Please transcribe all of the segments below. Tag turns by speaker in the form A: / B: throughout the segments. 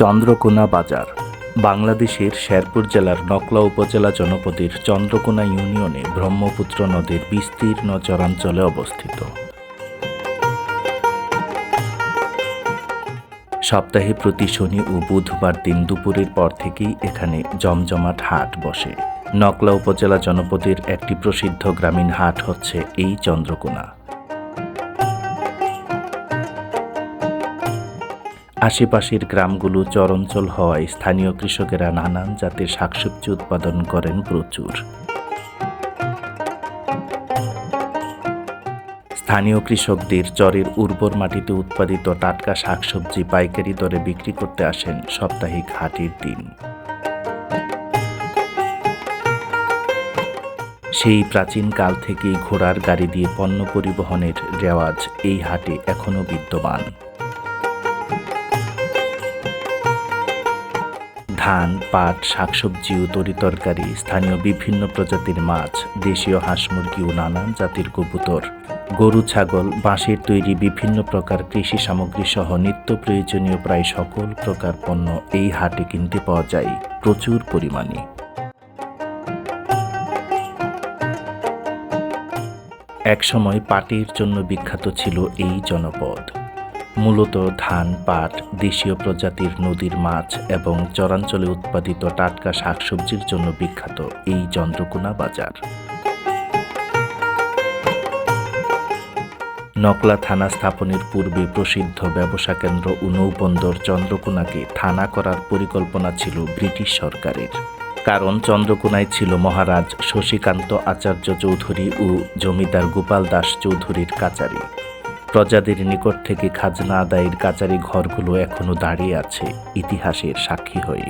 A: চন্দ্রকোনা বাজার, বাংলাদেশের শেরপুর জেলার নকলা উপজেলা জনপদের চন্দ্রকোনা ইউনিয়নে ব্রহ্মপুত্র নদীর বিস্তীর্ণ চরাঞ্চলে অবস্থিত। সপ্তাহে প্রতি শনি ও বুধবার দিন দুপুরের পর থেকেই এখানে জমজমাট হাট বসে। নকলা উপজেলা জনপদের একটি প্রসিদ্ধ গ্রামীণ হাট হচ্ছে এই চন্দ্রকোনা। আশেপাশের গ্রামগুলো চরাঞ্চল হওয়ায় স্থানীয় কৃষকেরা নানান জাতের শাকসবজি উৎপাদন করেন প্রচুর। স্থানীয় কৃষকদের চরের উর্বর মাটিতে উৎপাদিত টাটকা শাকসবজি পাইকারি দরে বিক্রি করতে আসেন সাপ্তাহিক হাটের দিন। সেই প্রাচীন কাল থেকেই ঘোড়ার গাড়ি দিয়ে পণ্য পরিবহনের রেওয়াজ এই হাটে এখনও বিদ্যমান। ধান, পাট, শাকসবজি ও তরিতরকারি স্থানীয় বিভিন্ন প্রজাতির মাছ, দেশীয় হাঁস মুরগি ও নানান জাতির কবুতর। গরু, ছাগল, বাঁশের তৈরি বিভিন্ন প্রকার কৃষি সামগ্রী সহ নিত্য প্রয়োজনীয় প্রায় সকল প্রকার পণ্য এই হাটে কিনতে পাওয়া যায়। প্রচুর পরিমাণে। একসময় পাটের জন্য বিখ্যাত ছিল এই জনপদ। মূলত ধান, পাট, দেশীয় প্রজাতির নদীর মাছ এবং চরাঞ্চলে উৎপাদিত টাটকা শাকসবজির জন্য বিখ্যাত এই চন্দ্রকোনা বাজার। নকলা থানা স্থাপনের পূর্বে প্রসিদ্ধ ব্যবসা কেন্দ্র ও নৌবন্দর চন্দ্রকোনাকে থানা করার পরিকল্পনা ছিল ব্রিটিশ সরকারের। কারণ চন্দ্রকোনায় ছিল মহারাজ শশীকান্ত আচার্য চৌধুরী ও জমিদার গোপাল দাস চৌধুরীর কাচারি। প্রজাদের নিকট থেকে খাজনা আদায়ের কাচারি ঘরগুলো এখনও দাঁড়িয়ে আছে ইতিহাসের সাক্ষী হয়ে।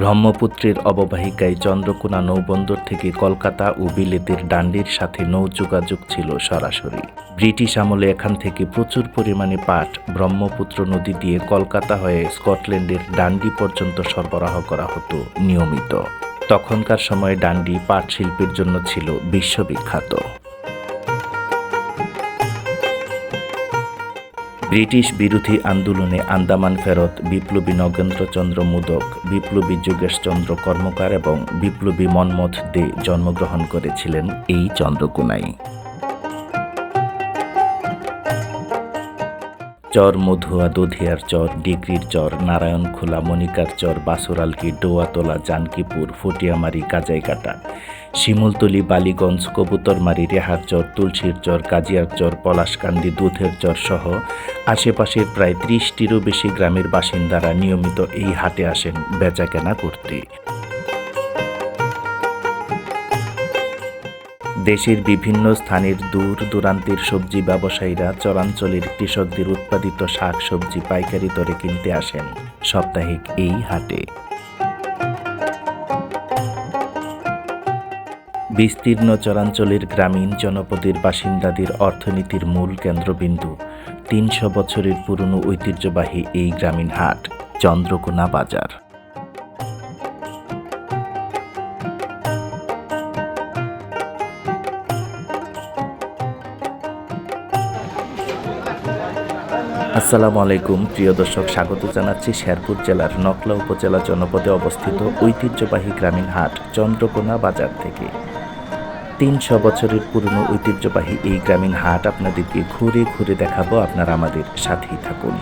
A: ব্রহ্মপুত্রের অববাহিকায় চন্দ্রকোনা নৌবন্দর থেকে কলকাতা ও বিলেতের ডান্ডির সাথে নৌ যোগাযোগ ছিল সরাসরি। ব্রিটিশ আমলে এখান থেকে প্রচুর পরিমাণে পাট ব্রহ্মপুত্র নদী দিয়ে কলকাতা হয়ে স্কটল্যান্ডের ডান্ডি পর্যন্ত সরবরাহ করা হতো নিয়মিত। তখনকার সময়ে ডান্ডি পাট শিল্পের জন্য ছিল বিশ্ববিখ্যাত। ব্রিটিশ বিরোধী আন্দোলনে আন্দামান ফেরত, বিপ্লবী নগেন্দ্রচন্দ্র মুদক, বিপ্লবী যোগেশচন্দ্র কর্মকার এবং বিপ্লবী মন্মথ দে জন্মগ্রহণ করেছিলেন এই চন্দ্রকোনায়। চর মধুয়া দধিয়ার চর ডিগ্রির চর নারায়ণখোলা মনিকার চর, বাসুরালকি, ডোয়াতলা, জানকিপুর, ফটিয়ামারি কাজাইকাটা শিমুলতলি, বালিগঞ্জ, কবুতরমারি, রেহার চর, তুলসীর চর, কাজিয়ার চর, পলাশকান্দি, দুধের চর সহ আশেপাশের প্রায় ত্রিশটিরও বেশি গ্রামের বাসিন্দারা নিয়মিত এই হাটে আসেন বেচাকেনা করতে। দেশের বিভিন্ন স্থানের দূর দূরান্তের সবজি ব্যবসায়ীরা চরাঞ্চলের কৃষকদের উৎপাদিত শাক সবজি পাইকারি দরে কিনতে আসেন। সাপ্তাহিক এই হাটে। বিস্তীর্ণ চরাঞ্চলের গ্রামীণ জনপদের বাসিন্দাদের অর্থনীতির মূল কেন্দ্রবিন্দু। তিনশো বছরের পুরনো ঐতিহ্যবাহী এই গ্রামীণ হাট, চন্দ্রকোনা বাজার। আসসালামু আলাইকুম। প্রিয় দর্শক, স্বাগত জানাচ্ছি শেরপুর জেলার নকলা উপজেলা জনপদে অবস্থিত ঐতিহ্যবাহী গ্রামীণ হাট, চন্দ্রকোনা বাজার থেকে। তিনশো বছরের পুরনো ঐতিহ্যবাহী এই গ্রামীণ হাট আপনাদেরকে ঘুরে ঘুরে দেখাবো, আপনারা আমাদের সাথেই থাকুন।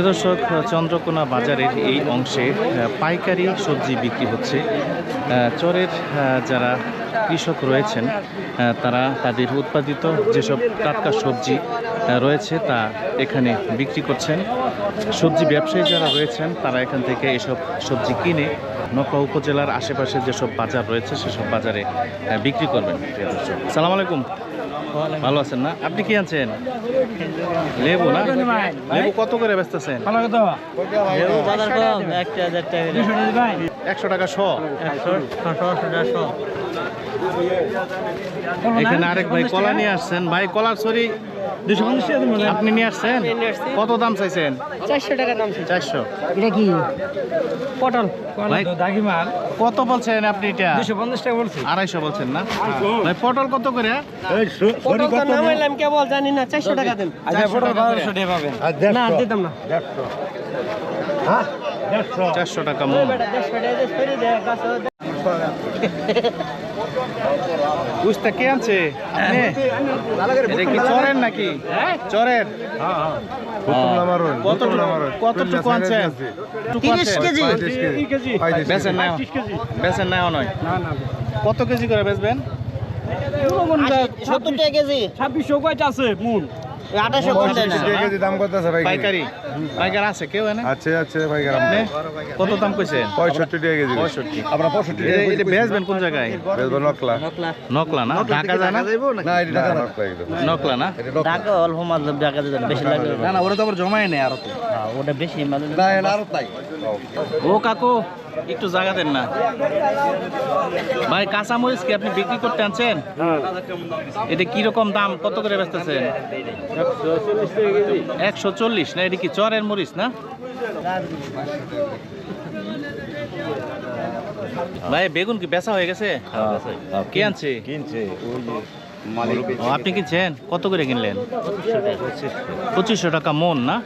B: প্রিয় দর্শক, চন্দ্রকোনা বাজারের এই অংশে পাইকারি সবজি বিক্রি হচ্ছে। চরের যারা কৃষক রয়েছেন তারা তাদের উৎপাদিত যেসব টাটকা সবজি রয়েছে তা এখানে বিক্রি করছেন। সবজি ব্যবসায়ী যারা রয়েছেন, তারা এখান থেকে এসব সবজি কিনে নকলা উপজেলার আশেপাশে যেসব বাজার রয়েছে, সেসব বাজারে বিক্রি করবেন, প্রিয় দর্শক। সালাম আলাইকুম। ভালো আছেন না? আপনি কি আনছেন? লেবু না? লেবু কত করে বেচতেছেন?
C: বাজার কম একটা হাজার টাকা
B: একশো টাকা শো। এখানে আরেক ভাই কলা নিয়ে আসছেন। ভাই কলার সরি আপনি নিয়ে আসছেন? কত দাম চাইছেন?
C: চারশো টাকা দাম
B: চারশো।
C: এটা কি? পটল।
B: কত বলছেন আপনি এটা?
C: দুশো পঞ্চাশ টাকা বলছি।
B: আড়াইশো বলছেন না? ভাই পটল কত করে?
C: পটল তো নামাইলাম কেবল জানি না চারশো টাকা দেন।
B: আচ্ছা, পটল বারোশো
C: টাকা পাবেন। না দিতাম না।
B: চারশো টাকা মন বুঝতে কে আনছে? আপনি? এটা কি চরের নাকি? চরের? কতটুকু কতটুকু আনছেন?
C: তিরিশ কেজি
B: বেচেন না বেচেন না নয় কত কেজি করে বেচবেন?
C: সত্তর টাকা কেজি।
D: ছাব্বিশশো কয়টা আছে? মুন
C: আঠাশশো পঞ্চাশ
E: কেজি দাম কত আছে
B: পাইকারি। পাইকার আছে কেউ এনে?
E: আছে আছে ভাই
B: আপনি? কত দাম কইছেন
E: পঁয়ষট্টি টাকা কেজি।
B: পঁয়ষট্টি।
E: আমরা পঁয়ষট্টি
B: এটা এটা বেচবেন কোন জায়গায়?
E: নকলা।
B: নকলা। না? ঢাকা যায় না?
E: না এটা ঢাকা নকলা
B: না?
C: টাকা অল্প মাল বেশি লাগবে।
B: না না ওরা তো আবার জমায় নেই আরও তো।
C: ওটা বেশি মাল
E: না আরও তাই।
B: ও কাকু। একটু জায়গা দেন না। ভাই কাঁচামরিচ কি আপনি বিক্রি করতে আনছেন? এটা কি রকম দাম? কত করে বেচতেছেন? একশো চল্লিশ না এটা কি চরের মরিচ না? ভাই বেগুন কি বেচা হয়ে গেছে? কে আনছে?
E: কিনছে ওই
B: আপনি কিনছেন কত করে কিনলেন? পঁচিশশো টাকা। মন না?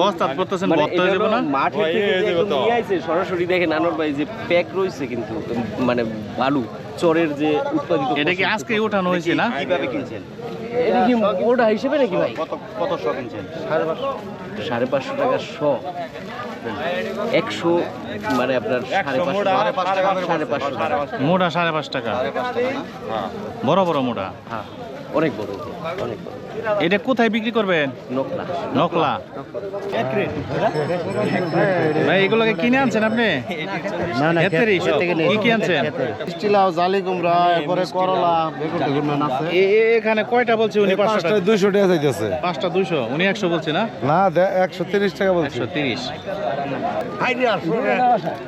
B: বস্তা করতেছেন বত্ত হয়ে যাব না?
F: মাঠের থেকে যে একদম নিয়ে আইছে, সরাসরি দেখেন আনোয়ার ভাই যে প্যাক রয়েছে কিন্তু মানে বালু চরের যে উৎপাদিত
B: এটা কি আজকে উঠানো হয়েছে না?
F: কীভাবে কিনছেন? এটা কি ওটা হিসেবে নাকি ভাই? কত কত শ কিনছেন? সাড়ে পাঁচশো টাকা শ। একশো মানে আপনার সাড়ে পাঁচশো
B: মোটা সাড়ে পাঁচ টাকা। বড় বড় মোটা
F: হ্যাঁ। অনেক বড় অনেক বড়
B: এটা কোথায় বিক্রি করবেন?
F: নকলা
B: নকলা ভাই এগুলোকে কিনে আনছেন আপনি?
C: না না
B: কি কি আনছেন?
E: স্টিলাও জালি কুমড়া এরপরে করলা বেগুন আছে।
B: এখানে কয়টা বলছে উনি? পাঁচশো
E: পাঁচটা
B: টাকা।
E: দুইশো টাকা চাইতেছে।
B: পাঁচটা দুইশো উনি একশো বলছে না?
E: না দে- একশো তিরিশ টাকা বলছে।
B: একশো তিরিশ।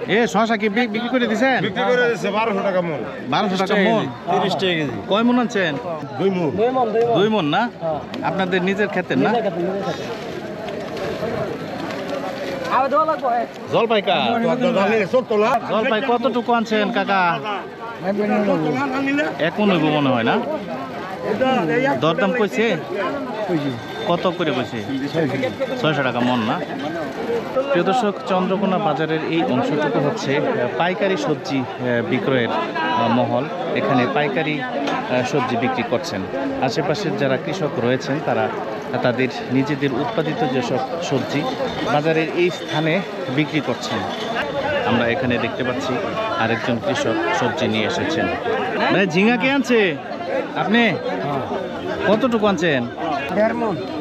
B: এ শশা কি বিক্রি করে দিছেন?
E: বিক্রি করে বারোশো টাকা মন।
B: বারোশো টাকা মন?
E: তিরিশ টাকা কেজি।
B: কয় মন আনছেন?
E: দুই মন
B: দুই মন না? আপনাদের নিজের ক্ষেতের না? জলপাই জলপাই কতটুকু আনছেন কাকা? এক মন হইব মনে হয় না? দরদাম কইছে? কত করে কইছে? ছয়শো টাকা মন না? প্রিয় দর্শক চন্দ্রকোনা বাজারের এই অংশটুকু হচ্ছে পাইকারি সবজি বিক্রয়ের মহল। এখানে পাইকারি সবজি বিক্রি করছেন। আশেপাশের যারা কৃষক রয়েছেন তারা তাদের নিজেদের উৎপাদিত যেসব সবজি বাজারের এই স্থানে বিক্রি করছেন। আমরা এখানে দেখতে পাচ্ছি আরেকজন কৃষক সবজি নিয়ে এসেছেন। মানে ঝিঙা কে আনছে? আপনি? কতটুকু আনছেন?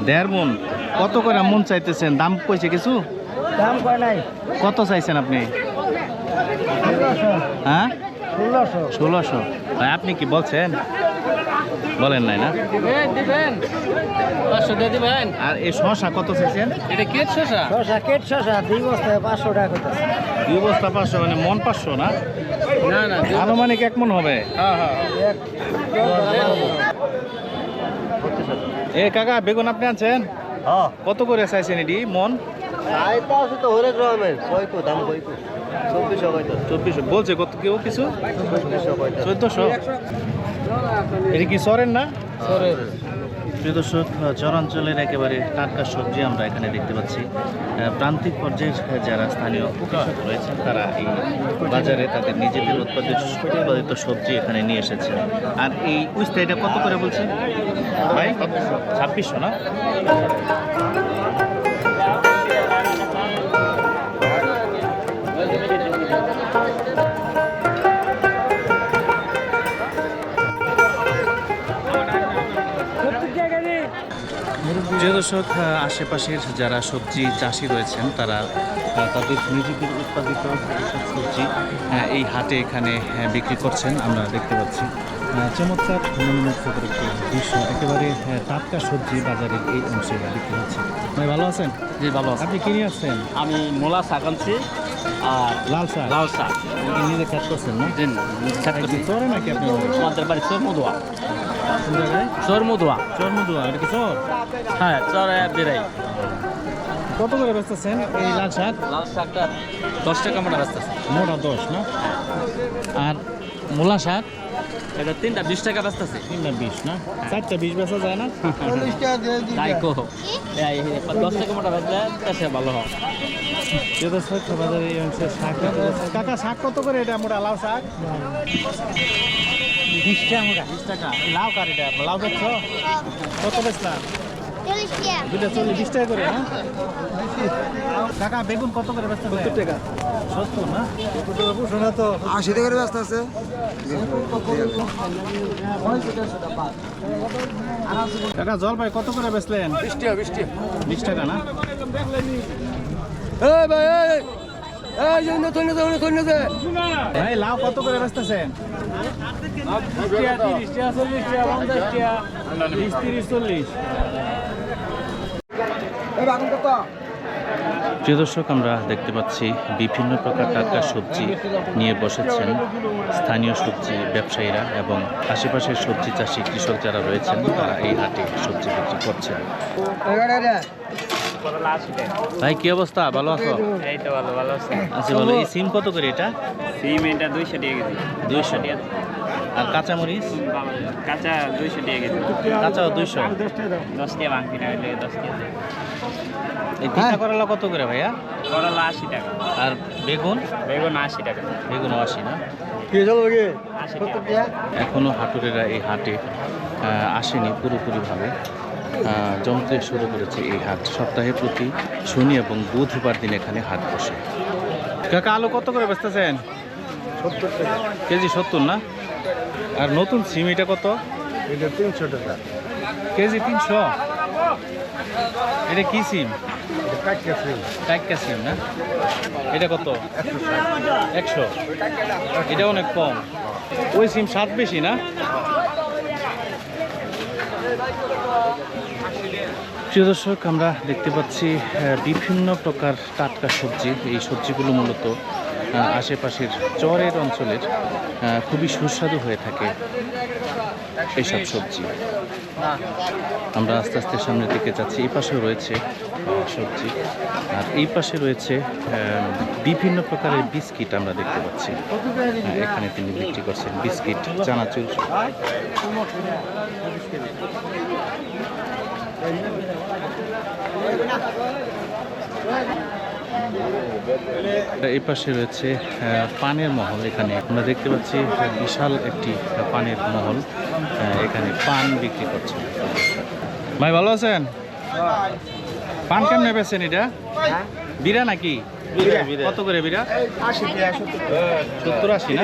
B: দেড় মন। কত করে মন চাইতেছেন? দাম কইছে কিছু?
C: দাম কয় নাই।
B: কত চাইছেন আপনি? হ্যাঁ?
C: ষোলোশো।
B: ষোলোশো। ভাই আপনি কি বলছেন? বলেন নাই না?
D: দিবেন পাঁচশো দিয়ে দিবেন।
B: আর এই শশা কত চাইছেন?
D: এটা কে শসা
C: শশা কেট শশা দুই বস্তায় পাঁচশো টাকা করতেছে।
B: দুই বস্তা পাঁচশো মানে মন পাঁচশো না?
D: না না
B: আনুমানিক এক মন হবে।
D: হ্যাঁ হ্যাঁ।
B: এ কাকা বেগুন আপনি আনছেন? কত করে চাইছেন এটি মন?
C: আইতা আছে তো হরেক রকমের। কয়কো দাম কয়কো চব্বিশশো কয়তো
B: চব্বিশশো। বলছে কত কেউ কিছু?
C: চব্বিশশো
B: চোদ্দশো। এটা কি সরেন না? প্রিয় দর্শক চরাঞ্চলের একেবারে টাটকা সবজি আমরা এখানে দেখতে পাচ্ছি। প্রান্তিক পর্যায়ের যারা স্থানীয় কৃষক রয়েছেন তারা এই বাজারে তাদের নিজেদের উৎপাদিত উৎপাদিত সবজি এখানে নিয়ে এসেছেন। আর এই উস্তা এটা কত করে বলছেন? ভাই ছাব্বিশশো না? প্রিয় দর্শক আশেপাশের যারা সবজি চাষি রয়েছেন তারা তাদের নিজেদের উৎপাদিত সবজি এই হাটে এখানে বিক্রি করছেন আমরা দেখতে পাচ্ছি। চমৎকার মনোমুগ্ধকর একটি দৃশ্য। একেবারে টাটকা সবজি বাজারের এই অংশে বিক্রি হচ্ছে। ভাই ভালো আছেন?
F: জি ভালো আছেন
B: আপনি কিনে আসছেন?
F: আমি মোলা শাক আনছি। আর
B: লাল শাক।
F: লাল শাক।
B: নিজে খেত করছেন না?
F: দিন শাক
B: কি চরে নাকি আপনি?
F: আমাদের বাড়ি চর মধুয়া
B: কোন
F: চর মধুয়া
B: চর মধুয়া এটা কি চর?
F: হ্যাঁ চরে বেড়াই।
B: কত করে বেচতেছেন এই লাল শাক?
F: লাল শাকটা দশ টাকা মোটা রাস্তা
B: মোটা দশ না? আর মূলা শাক?
F: এটা তিনটা বিশ টাকা রাস্তা আছে
B: তিনটা বিশ না? চারটা বিশ বেচা যায় না?
F: তাই কো। দশ টাকা মোটা রাস্তা সে ভালো হয়।
B: যেটা ছয়শো বাজারে শাক কাকা শাক কত করে এটা? মোটা লাউ শাক? বিশ টাকা মোটা। বিশ টাকা। লাউ কার এটা? লাউ বেচছ? কত বেচলাম? দুটা চল্লিশ টাকা। করে না কাকা বেগুন কত করে বেচতে সত্তর টাকা। সত্তর না? শোনা তো
G: আশি ব্যস্ত আছে।
B: কাকা জলপাই কত করে বেচলেন? বিশ টাকা বিশ টাকা। বিশ টাকা না?
G: এই ভাই এই
B: লাউ কত করে বেচতেছেন? বিশ তিরিশ চল্লিশ। প্রিয় দর্শক আমরা দেখতে পাচ্ছি বিভিন্ন প্রকার টাটকা সবজি নিয়ে বসেছেন স্থানীয় সবজি ব্যবসায়ীরা এবং আশেপাশের সবজি চাষি কৃষক যারা রয়েছেন তারা এই হাটে সবজি বিক্রি করছেন। ভাই কি অবস্থা? ভালো আছো?
F: এই তো ভালো ভালো আছে।
B: আচ্ছা ভালো এই সিম কত করে এটা?
F: সিম এটা দুইশো টাকা কেজি।
B: দুইশো। আর কাঁচামরিচ?
F: কাঁচা দুইশো টাকা কেজি
B: কাঁচাও দুইশো?
F: দশ টাকা ভাঙতি না হলে দশ টাকা
B: এই করলা কত করে ভাইয়া?
F: করলা আশি টাকা।
B: আর বেগুন?
F: বেগুন আশি টাকা।
B: বেগুন আশি না? এখনও হাটুরেরা এই হাটে আসেনি পুরোপুরিভাবে। জমতে শুরু করেছে এই হাট। সপ্তাহে প্রতি শনি এবং বুধবার দিন এখানে হাট বসে। কাকা আলু কত করে বেচতেছেন?
G: সত্তর
B: কেজি সত্তর না? আর নতুন সিম এটা কত?
G: এটা তিনশো টাকা।
B: কেজি তিনশো? এটা কি সিম? টাইকা সিম। না? এটা কত?
G: একশো
B: এটা অনেক কম। ওই সিম স্বাদ বেশি না? প্রিয় দর্শক আমরা দেখতে পাচ্ছি বিভিন্ন প্রকার টাটকা সবজি। এই সবজিগুলো মূলত আশেপাশের চরের অঞ্চলের খুবই সুস্বাদু হয়ে থাকে এইসব সবজি। আমরা আস্তে আস্তে সামনের দিকে যাচ্ছি, এই পাশেও রয়েছে সবজি। আর এই পাশে রয়েছে বিভিন্ন প্রকারের বিস্কিট আমরা দেখতে পাচ্ছি। এখানে তিনি বিক্রি করছেন বিস্কিট, চানাচুর। এই পাশে রয়েছে পানের মহল এখানে। আমরা দেখতে পাচ্ছি বিশাল একটি পানের মহল এখানে পান বিক্রি করছে। ভাই ভালো আছেন? পান কেমনে বেছেন এটা? বিরা নাকি? কত করে বিরা? সত্তর আশি না?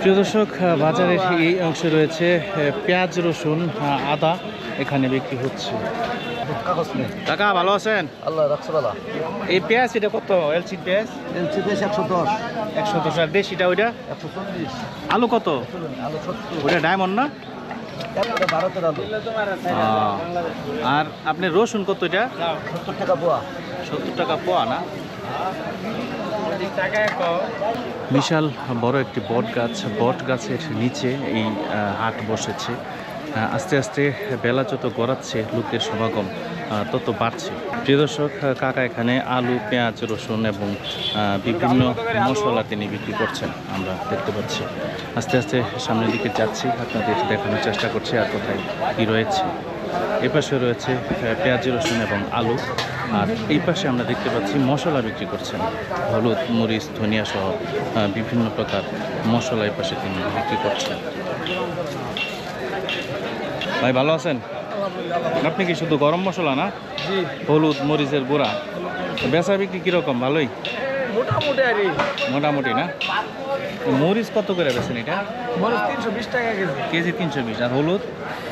B: প্রিয় দর্শক বাজারের এই অংশে রয়েছে পেঁয়াজ রসুন আদা। এখানে বিক্রি হচ্ছে। কাকা ভালো আছেন?
G: আল্লাহ রাখছে বালা।
B: এই পেঁয়াজ এটা কত? এলসি পেঁয়াজ?
G: এলসি বেশ একশো দশ।
B: একশো দশ আর দেশিটা ওইটা?
G: একশো চল্লিশ।
B: আলু কত?
G: আলু সত্তর।
B: ওইটা ডায়মন্ড না? আর আপনি রসুন কত এটা?
G: সত্তর টাকা পোয়া।
B: সত্তর টাকা পোয়া না? বিশাল বড় একটি বট গাছ বট গাছের নিচে এই হাট বসেছে। আস্তে আস্তে বেলা যত গড়াচ্ছে, লোকের সমাগম তত বাড়ছে। প্রিয় দর্শক কাকা এখানে আলু, পেঁয়াজ, রসুন এবং বিভিন্ন মশলা তিনি বিক্রি করছেন, আমরা দেখতে পাচ্ছি। আস্তে আস্তে সামনের দিকে যাচ্ছি, আপনাদের দেখানোর চেষ্টা করছি আর কোথায় কী রয়েছে। এই পাশে রয়েছে পেঁয়াজ, রসুন এবং আলু। আর এই পাশে আমরা দেখতে পাচ্ছি মশলা বিক্রি করছেন। হলুদ, মরিচ, ধনিয়া সহ বিভিন্ন প্রকার মশলা এই পাশে তিনি বিক্রি করছেন। ভাই ভালো আছেন? আপনি কি শুধু গরম মশলা না? হলুদ মরিচের গুঁড়া? বেচা বিক্রি কীরকম? ভালোই?
D: মোটামুটি আর
B: মোটামুটি না? মরিচ কত করে বেছেন এটা?
D: মরিচ তিনশো বিশ টাকা কেজি।
B: কেজি তিনশো বিশ। আর হলুদ?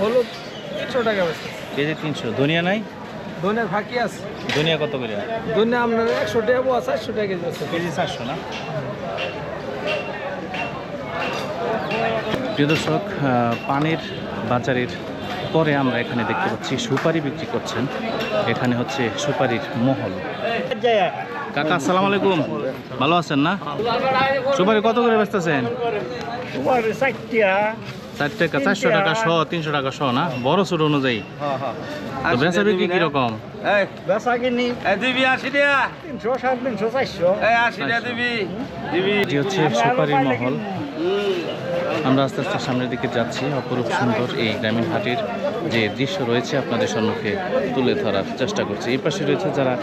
D: হলুদ তিনশো টাকা
B: কেজি তিনশো। ধনিয়া নাই?
D: ধনিয়ার ফাঁকি আছে।
B: ধনিয়া কত করে?
D: ধনিয়া আপনার একশো টাকা বা চারশো টাকা কেজি আছে।
B: কেজি চারশো না? প্রিয় দর্শক আহ, বাজারের পরে আমরা এখানে দেখতে পাচ্ছি সুপারি বিক্রি করছেন। এখানে হচ্ছে সুপারির মহল। কাকা, আসসালাম আলাইকুম। ভালো আছেন না? সুপারি কত করে বেচতেছেন? টাকা চারশো টাকা শ তিনশো টাকা শ না? বড় ছোট অনুযায়ী। তো বেচা বিক্রি কীরকম? এটি হচ্ছে সুপারির মহল। আমরা আস্তে আস্তে সামনের দিকে যাচ্ছি। অপরূপ সুন্দর এই গ্রামীণ হাটের যে দৃশ্য রয়েছে আপনাদের সম্মুখে তুলে ধরার চেষ্টা করছি। এই পাশে রয়েছে যারা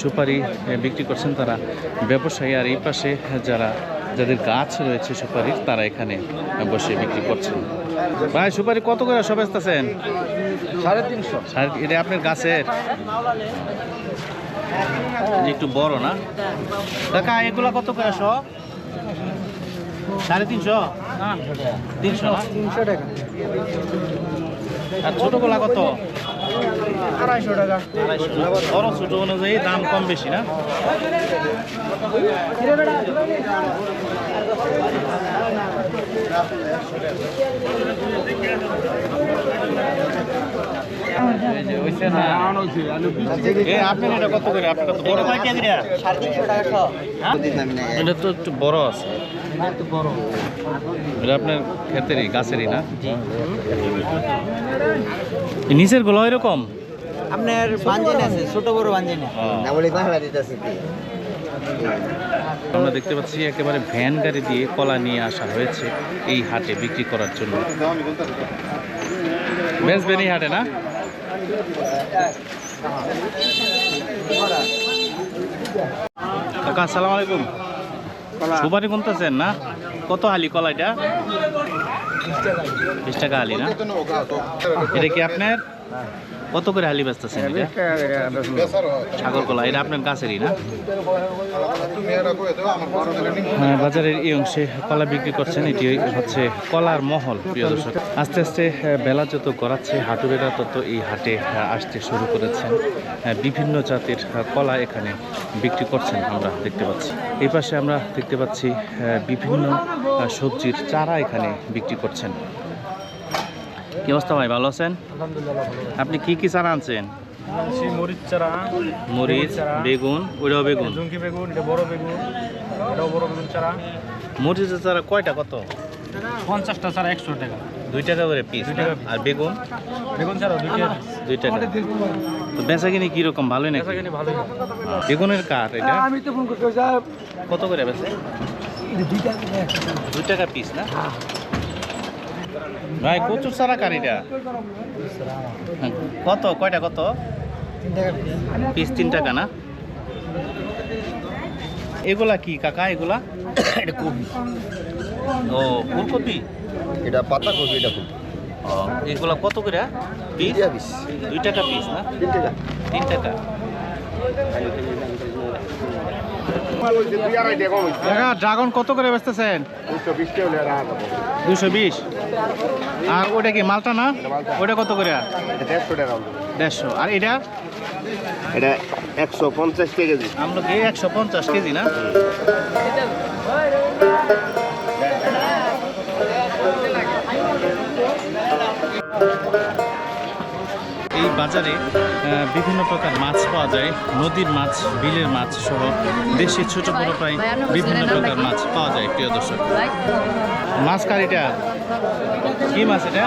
B: সুপারি বিক্রি করছেন তারা ব্যবসায়ী। আর এই পাশে যারা যাদের গাছ রয়েছে সুপারির তারা এখানে বসে বিক্রি করছেন। ভাই সুপারি কত করে সব বেচতেছেন?
D: সাড়ে তিনশো।
B: এটা আপনার গাছের? একটু বড় না? কাকা এগুলা কত করে শো সাড়ে তিনশো? তিনশো না?
D: তিনশো টাকা।
B: আর ছোটগুলা কত?
D: আড়াইশো টাকা।
B: বড় ছোট অনুযায়ী দাম কম বেশি না? এটা কত করে? আপনার তো বড়। এটা তো একটু বড় আছে। এটা আপনার ক্ষেতেরই গাছেরই না? নিচেরগুলো এরকম
D: আপনার বাঞ্জিন আছে ছোট বড় বাঞ্জিন।
C: না বলে বাংলা দিতেছে
B: আমরা দেখতে পাচ্ছি একেবারে ভ্যান গাড়ি দিয়ে কলা নিয়ে আসা হয়েছে এই হাটে বিক্রি করার জন্য। বেচবেন এই হাটে না? কাকা আসসালামু আলাইকুম। সুপারি কোনতেছেন না? কত হালি কলা এটা? বিশ টাকা হালি। না? এটা কি আপনার? কত করে হালি বেচতেছেন এটা সাগর কলা এটা আপনার গাছেরই না? হ্যাঁ, বাজারের এই অংশে কলা বিক্রি করছেন এটি হচ্ছে কলার মহল প্রিয় দর্শক। আস্তে আস্তে বেলা যত গড়াচ্ছে হাটুরেরা তত এই হাটে আসতে শুরু করেছেন। বিভিন্ন জাতের কলা এখানে বিক্রি করছেন আমরা দেখতে পাচ্ছি। এই পাশে আমরা দেখতে পাচ্ছি বিভিন্ন সবজির চারা এখানে বিক্রি করছেন। কি অবস্থা ভাই ভালো আছেন? আপনি কি কি চারা আনছেন?
D: মরিচ চারা
B: মরিচ বেগুন ওইটাও বেগুন?
D: ঝুঁকি বেগুন এটা বড় বেগুন এটাও বড় বেগুন চারা।
B: মরিচের চারা কয়টা কত?
D: পঞ্চাশটা চারা একশো টাকা।
B: দুই টাকা করে পিস আর বেগুন?
D: বেগুন চারা দুই টাকা।
B: দুই টাকা। তো বেচা কিনি কীরকম ভালোই নাকি?
D: ভালোই
B: বেগুনের কাঠ এটা?
D: আমি তো ফোন করতে
B: কত করে বেচে?
D: দুই টাকা
B: দুই টাকা পিস না? ভাই কচুর সারা কার এটা? হ্যাঁ, কত? কয়টা কত? পিস তিন টাকা না? এগুলা কি কাকা এগুলা?
C: এটা কপি।
B: ও ফুলকপি?
C: এটা পাতা কপি এটা ফুল
B: ও এগুলা কত করে? পিস?
C: বিশ
B: দুই টাকা পিস না?
C: তিন টাকা।
B: তিন টাকা। টাকা ড্রাগন কত করে বেচতেছেন? দুশো বিশ? আর ওটা কি মালটা না? ওটা কত করে?
C: দেড়শো টাকা
B: দেড়শো। আর এটা?
C: এটা একশো পঞ্চাশ কেজি।
B: আমরা কি একশো পঞ্চাশ কেজি না? বাজারে বিভিন্ন প্রকার মাছ পাওয়া যায় নদীর মাছ বিলের মাছ সহ দেশি ছোট বড় প্রায় বিভিন্ন প্রকার মাছ পাওয়া যায় প্রিয় দর্শক। মাছ কারিটা কি মাছ এটা?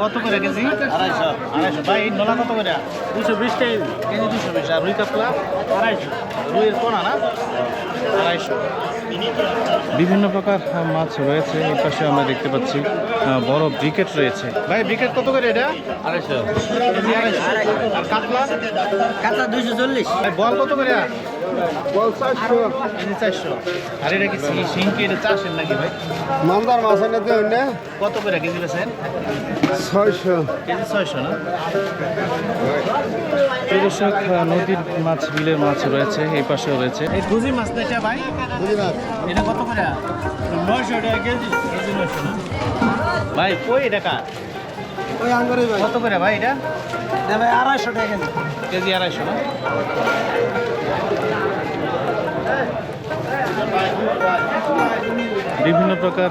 B: কত করে কেজি? আড়াইশো। আড়াইশো। ভাই নলা কত করে? দুশো বিশ কেজি। দুশো বিশ। আর রুই কাতলা? আড়াইশো। রুইয়ের কোনা না? আড়াইশো। বিভিন্ন প্রকার মাছ রয়েছে। এই পাশে আমরা দেখতে পাচ্ছি আহ, বড় ব্রিকেট রয়েছে। ভাই ব্রিকেট কত করে এটা? আড়াইশো। আর কাতলা?
G: কাতলা দুইশো চল্লিশ।
B: ভাই বল কত করে চারশো। কেজি আর এটা কি সি- শিঙ্কি এটা চাষের নাকি ভাই?
E: মান্দার মাছ এনে
B: কত করে কেজি বেছেন
E: ছয়শো।
B: কেজি ছয়শো না? প্রিয় দর্শক নদীর মাছ বিলের মাছ রয়েছে এই পাশেও রয়েছে। এই গুজি মাছ না এটা ভাই?
E: বুঝি মাছ।
B: এটা কত করে? নয়শো টাকা কেজি কেজি নয়শো না? ভাই কই
E: ওই আঙ্গুরি ভাই
B: কত করে ভাই এটা?
E: দেবে আড়াইশো টাকা কেজি।
B: কেজি আড়াইশো না? বিভিন্ন প্রকার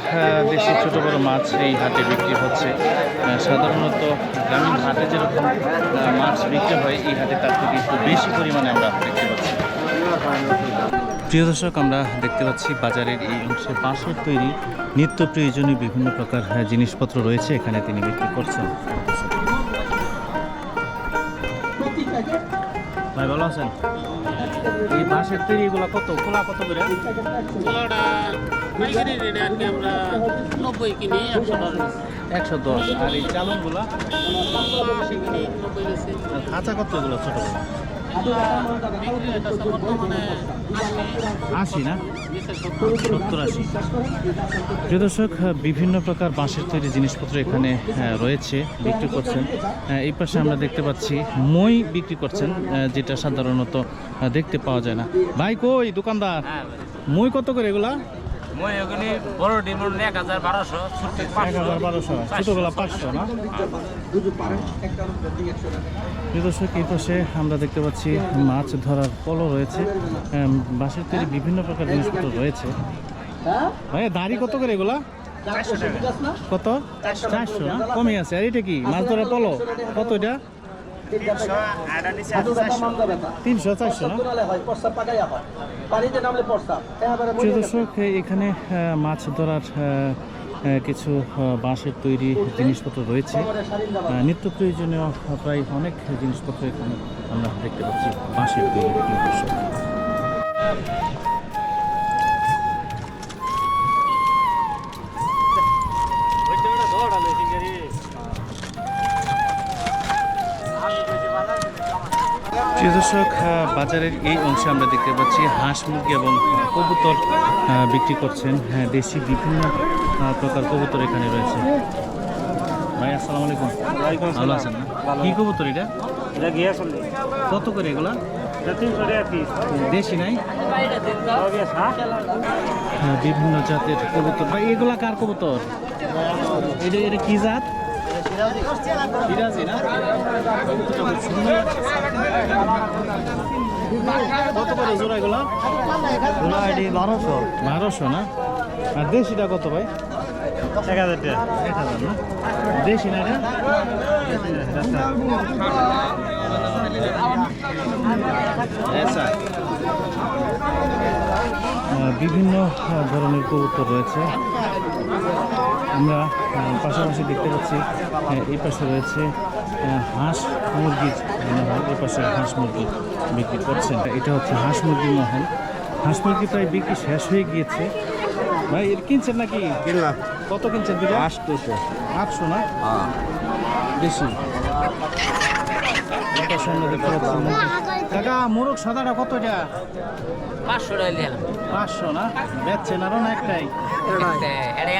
B: দেশি ছোট বড় মাছ এই হাটে বিক্রি হচ্ছে। সাধারণত গ্রামীণ হাটে যেরকম মাছ বিক্রি হয়, এই হাটে তার থেকে একটু বেশি পরিমাণে আমরা দেখতে পাচ্ছি। প্রিয় দর্শক, আমরা দেখতে পাচ্ছি বাজারের এই অংশে বাঁশের তৈরি, নিত্য প্রয়োজনীয় বিভিন্ন প্রকার জিনিসপত্র রয়েছে, এখানে তিনি বিক্রি করছেন। ভাই, ভালো আছেন? বাঁশের তৈরি এগুলো কত? খোলা কত করে?
H: খোলাটা পাইকারি রেটে আর কি আমরা নব্বই কিনি একশো দশ
B: একশো দশ। আর এই চালনগুলো কাঁচা কত এগুলো ছোটো
H: বর্তমানে আশি
B: না?
H: সত্তর
B: আশি। প্রিয় দর্শক বিভিন্ন প্রকার বাঁশের তৈরি জিনিসপত্র এখানে রয়েছে বিক্রি করছেন। এই পাশে আমরা দেখতে পাচ্ছি মই বিক্রি করছেন যেটা সাধারণত দেখতে পাওয়া যায় না। ভাই কই দোকানদার? মই কত করে এগুলা?
F: মই এগুলি বড় ডিম এক হাজার বারোশো ছোট
B: এক হাজার বারোশো ছোটোগুলা পাঁচশো না? প্রিয় দর্শক এই পাশে আমরা দেখতে পাচ্ছি মাছ ধরার পলো রয়েছে। বাঁশের তৈরি বিভিন্ন প্রকার জিনিসপত্র রয়েছে। ভাই দাড়ি কত করে এগুলা? কত? চারশো না? কমে আছে। আর এটা কি? মাছ ধরার পলো কত এটা? তিনশো চারশো দর্শক এখানে মাছ ধরার কিছু বাঁশের তৈরি জিনিসপত্র রয়েছে। নিত্য প্রয়োজনীয় প্রায় অনেক জিনিসপত্র এখানে আমরা দেখতে পাচ্ছি বাঁশের তৈরি। দর্শক প্রিয় দর্শক বাজারের এই অংশে আমরা দেখতে পাচ্ছি হাঁস মুরগি এবং কবুতর বিক্রি করছেন। হ্যাঁ দেশি বিভিন্ন প্রকার কবুতর এখানে রয়েছে। ভাই আসসালামু আলাইকুম। ভালো আছেন না? কি কবুতর এটা? কত করে এগুলা? দেশি নাই? হ্যাঁ, বিভিন্ন জাতের কবুতর। ভাই এগুলা কার কবুতর? এটা এটা কি জাত? কত করে জোড়া এগুলা?
G: বারোশো।
B: বারোশো না? আর দেশিটা কত ভাই?
D: এক হাজার টাকা।
B: এক হাজার না? দেশি না এটা। বিভিন্ন ধরনের কবুতর রয়েছে। আমরা পাশাপাশি দেখতে পাচ্ছি এই পাশে রয়েছে হাঁস মুরগির মনে হয় এই পাশে হাঁস মুরগি বিক্রি করছেন। এটা হচ্ছে হাঁস মুরগির মহল। হাঁস মুরগি প্রায় বিক্রি শেষ হয়ে গিয়েছে। ভাই এর কিনছেন নাকি?
E: কিনলাম।
B: কত কিনছেন দুটো?
E: আটশোশো
B: আটশো না? বেশি। পাচ্ছি মুরগি। কাকা মোরগ সাদাটা কত এটা
F: পাঁচশো টাকা
B: পাঁচশো না? বেচছেন আরও না একটাই?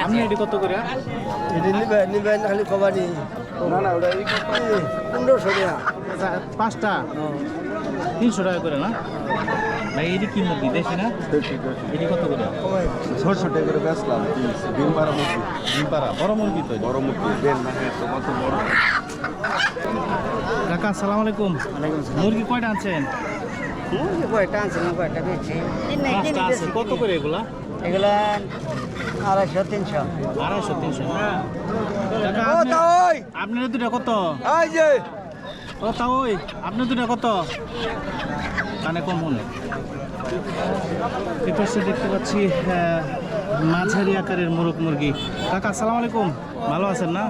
B: আপনি এটি কত করে?
G: এটি নিবে নিবে খালি কবানি না না ওটা পনেরোশো টাকা।
B: পাঁচটা? তিনশো টাকা করে না? ভাই এটি কি মুরগি? দেশি না? এটি কত করে?
E: ছশো টাকা করে বেচলাম। ডিম পাড়া মুরগি।
B: ডিম পাড়া বড় মুরগি তো এটা।
E: বড় মুরগি। দেন না তোমার তো বড়?
B: কাকা আসসালামু আলাইকুম। মুরগি কয়টা আনছেন?
G: কয়টা আনছিলাম কয়টা বেচছি
B: কত করে এগুলা?
G: এগুলা আড়াইশো তিনশো।
B: আড়াইশো তিনশো আপনার- দুটা কত?
G: এই যে!
B: ও তা ওই আপনি দুটা কত? কানে কম মনে এ পাশে দেখতে পাচ্ছি মাঝারি আকারের মোরগ মুরগি। কাকা আসসালামু আলাইকুম। ভালো আছেন না?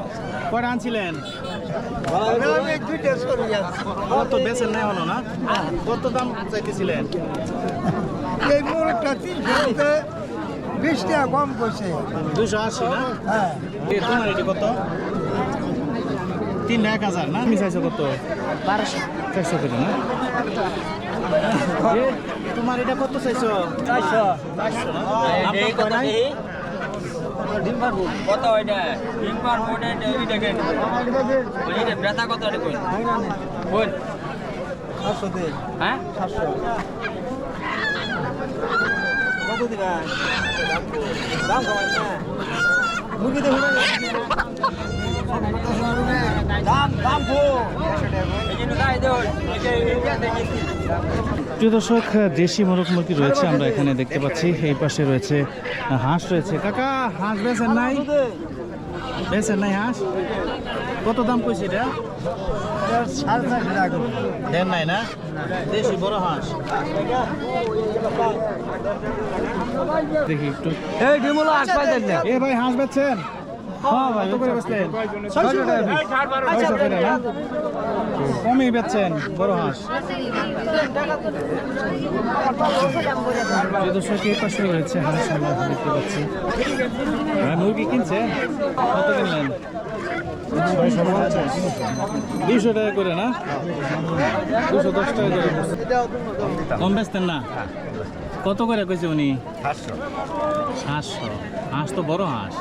B: কয়টা আনছিলেন? কত বেচেন নাই হলো না? কত দাম চাইতেছিলেন?
G: এই মোরগটা বিশ টাকা কম করছে।
B: দুশো আশি না?
G: হ্যাঁ।
B: তোমার এটি কত? তিন এক হাজার না? আমি চাইছো কত? বারোশো। চারশো করে না? এ, তোমার এটা কত চাইছো?
G: চারশো।
B: চারশো না? কয়
F: কত ওইটা? ডিম পার মোটে এই দেখেন ওইটা ব্যথা কত এটা কই? হ্যাঁ?
G: সাতশো। কত দাম মুরগি
B: প্রিয় দর্শক, দেশি মোরগ মুরগি রয়েছে, আমরা এখানে দেখতে পাচ্ছি। এই পাশে রয়েছে হাঁস রয়েছে। কাকা, হাঁস বেছেন নাই? বেছেন নাই হাঁস? কত দাম কইছে এটা? দেন নাই না? দেশি বড় হাঁস। দেখি একটু।
G: এই ডিমলা আট পাই দেন না।
B: এ ভাই হাঁস বেচছেন? হ্যাঁ ভাই কত করে বেচলেন? ছয়শো টাকা piece। ছয়শো করে না কমই বেচছেন বড় হাঁস। প্রিয় দর্শক এই পাশে রয়েছে হাঁস আমরা দেখতে পাচ্ছি। মুরগি কিনছে কত কিনলেন? দুশো টাকা করে না? দুশো দশ টাকা করে। কম বেচতেন না? কত করে কইছে উনি? সাতশো। হাঁস তো বড় হাঁস।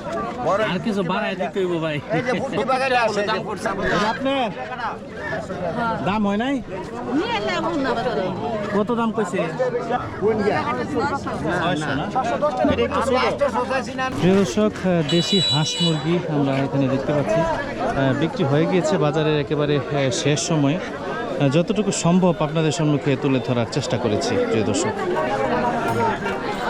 B: আর কিছু বাড়ায় দিতে হইব ভাই। আপনার? দাম হয় নাই? কত দাম কইছে? দর্শক দেশি হাঁস মুরগি আমরা এখানে দেখতে পাচ্ছি। বিক্রি হয়ে গিয়েছে বাজারের একেবারে শেষ সময়। যতটুকু সম্ভব আপনাদের সম্মুখে তুলে ধরার চেষ্টা করেছি প্রিয় দর্শক।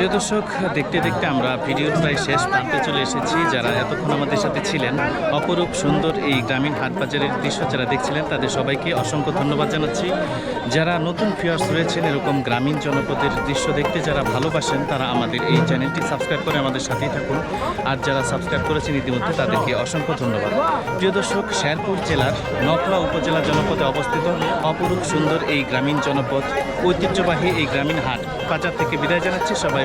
B: প্রিয় দর্শক, দেখতে দেখতে আমরা ভিডিওর প্রায় শেষ প্রান্তে চলে এসেছি। যারা এতক্ষণ আমাদের সাথে ছিলেন, অপরূপ সুন্দর এই গ্রামীণ হাট বাজারের দৃশ্য যারা দেখছিলেন, তাদের সবাইকে অসংখ্য ধন্যবাদ জানাচ্ছি। যারা নতুন ফিয়ার্স রয়েছেন, এরকম গ্রামীণ জনপদের দৃশ্য দেখতে যারা ভালোবাসেন, তারা আমাদের এই চ্যানেলটি সাবস্ক্রাইব করে আমাদের সাথেই থাকুন। আর যারা সাবস্ক্রাইব করেছেন ইতিমধ্যে, তাদেরকে অসংখ্য ধন্যবাদ। প্রিয় দর্শক, শেরপুর জেলার নকলা উপজেলা জনপদে অবস্থিত অপরূপ সুন্দর এই গ্রামীণ জনপদ, ঐতিহ্যবাহী এই গ্রামীণ হাট বাজার থেকে বিদায় জানাচ্ছি। সবাই